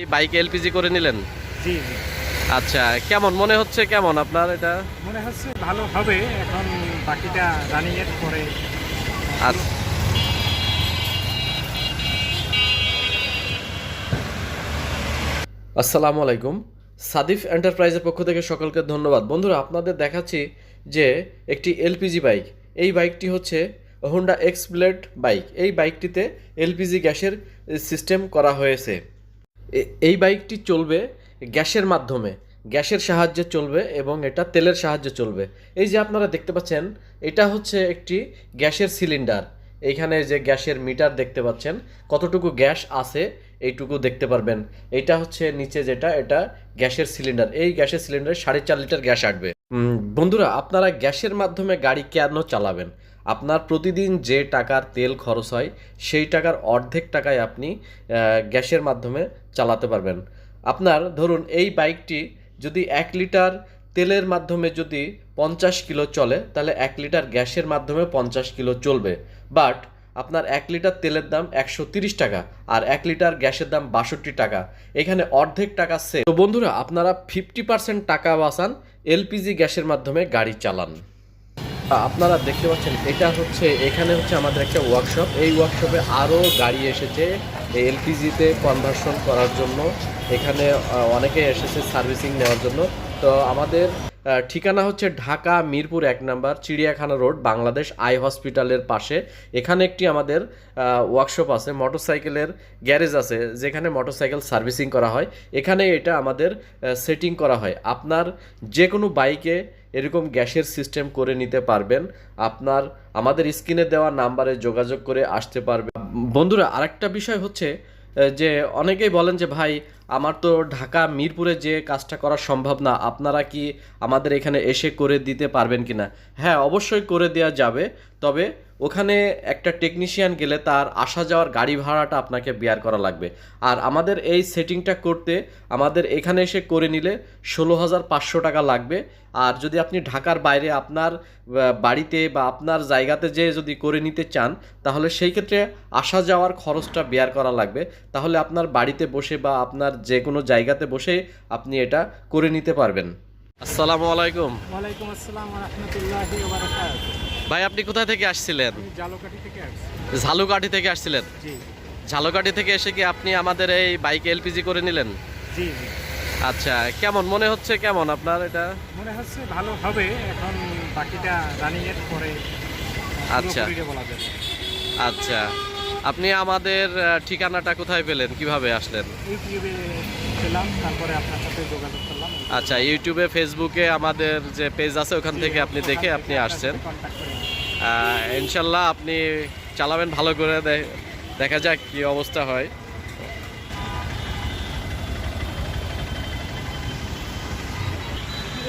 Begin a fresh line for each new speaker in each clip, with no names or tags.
এই বাইকে এলপিজি করে নিলেন?
জি জি।
আচ্ছা কেমন? মনে হচ্ছে কেমন আপনার এটা?
মনে হচ্ছে ভালো হবে এখন বাকিটা রানিং এর পরে।
আচ্ছা। আসসালামু আলাইকুম। সাদিফ এন্টারপ্রাইজের পক্ষ থেকে সকলকে ধন্যবাদ। বন্ধুরা আপনাদের দেখাচ্ছি যে একটি এলপিজি বাইক। এই বাইকটি হচ্ছে হোন্ডা এক্স ব্লেড বাইক। এই বাইকটিতে এলপিজি গ্যাসের সিস্টেম করা হয়েছে। এই বাইকটি চলবে গ্যাসের মাধ্যমে। গ্যাসের সাহায্যে চলবে এবং এটা তেলের সাহায্যে চলবে। এই যে আপনারা দেখতে পাচ্ছেন, এটা হচ্ছে একটি গ্যাসের সিলিন্ডার। এইখানে যে গ্যাসের মিটার দেখতে পাচ্ছেন, কতটুকু গ্যাস আছে এইটুকু দেখতে পারবেন। এটা হচ্ছে নিচে যেটা, এটা গ্যাসের সিলিন্ডার। এই গ্যাসের সিলিন্ডারে সাড়ে চার লিটার গ্যাস আসবে। বন্ধুরা, আপনারা গ্যাসের মাধ্যমে গাড়ি কেন চালাবেন? আপনার প্রতিদিন যে টাকার তেল খরচ হয়, সেই টাকার অর্ধেক টাকায় আপনি গ্যাসের মাধ্যমে চালাতে পারবেন। আপনার ধরুন এই বাইকটি যদি এক লিটার তেলের মাধ্যমে যদি পঞ্চাশ কিলো চলে, তাহলে এক লিটার গ্যাসের মাধ্যমে পঞ্চাশ কিলো চলবে। বাট আপনার এক লিটার তেলের দাম একশো তিরিশ টাকা আর এক লিটার গ্যাসের দাম বাষট্টি টাকা। এখানে অর্ধেক টাকা সেভ তো বন্ধুরা, আপনারা ফিফটি পার্সেন্ট টাকা বাঁচান, এলপিজি গ্যাসের মাধ্যমে গাড়ি চালান। আপনারা দেখতে পাচ্ছেন, এটা হচ্ছে, এখানে হচ্ছে আমাদের একটা ওয়ার্কশপ এই ওয়ার্কশপে আরও গাড়ি এসেছে। এলপিজিতে কনভার্সন করার জন্য এখানে অনেকে এসেছে সার্ভিসিং নেওয়ার জন্য। তো আমাদের ঠিকানা হচ্ছে ঢাকা মিরপুর এক নাম্বার, চিড়িয়াখানা রোড, বাংলাদেশ আই হসপিটালের পাশে। এখানে একটি আমাদের ওয়ার্কশপ আছে মোটরসাইকেলের গ্যারেজ আছে, যেখানে মোটরসাইকেল সার্ভিসিং করা হয়। এখানে এটা আমাদের সেটিং করা হয়। আপনার যে কোনো বাইকে এরকম গ্যাসের সিস্টেম করে নিতে পারবেন। আপনার, আমাদের স্ক্রিনে দেওয়া নাম্বারে যোগাযোগ করে আসতে পারবে বন্ধুরা, আরেকটা বিষয় হচ্ছে যে অনেকেই বলেন যে, ভাই আমার তো ঢাকা, মিরপুরে যে কাজটা করা সম্ভব না, আপনারা কি আমাদের এখানে এসে করে দিতে পারবেন কিনা? হ্যাঁ অবশ্যই করে দেওয়া যাবে। তবে ওখানে একটা টেকনিশিয়ান গেলে তার আসা যাওয়ার গাড়ি ভাড়াটা আপনাকে বেয়ার করা লাগবে। আর আমাদের এই সেটিংটা করতে আমাদের এখানে এসে করে নিলে ষোলো হাজার পাঁচশো টাকা লাগবে। আর যদি আপনি ঢাকার বাইরে আপনার বাড়িতে বা আপনার জায়গাতে যে যদি করে নিতে চান তাহলে সেই ক্ষেত্রে আসা যাওয়ার খরচটা বেয়ার করা লাগবে। তাহলে আপনার বাড়িতে বসে বা আপনার যে কোনো জায়গাতে বসে আপনি এটা করে নিতে পারবেন। আসসালামু আলাইকুম।
ওয়ালাইকুম আসসালাম রহমতুল্লাহ
ভাই আপনি কোথা থেকে আসছিলেন? ঝালুকাঠি থেকে আসছিলেন? ঝালুকাঠি থেকে এসে কি আপনি আমাদের এই বাইকে এলপিজি করে নিলেন? আচ্ছা কেমন? মনে হচ্ছে কেমন আপনার এটা?
মনে হচ্ছে ভালো হবে এখন বাকিটা রানিং এর পরে
আচ্ছা। আচ্ছা। আপনি আমাদের ঠিকানাটা কোথায় পেলেন? কীভাবে আসলেন?
ইউটিউবে তারপরে আপনার সাথে যোগাযোগ করলাম।
আচ্ছা ইউটিউবে ফেসবুকে আমাদের যে পেজ আছে ওখান থেকে আপনি দেখে আপনি আসছেন। ইনশাল্লাহ আপনি চালাবেন ভালো করে দেখা যাক কি অবস্থা হয়।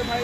ভাই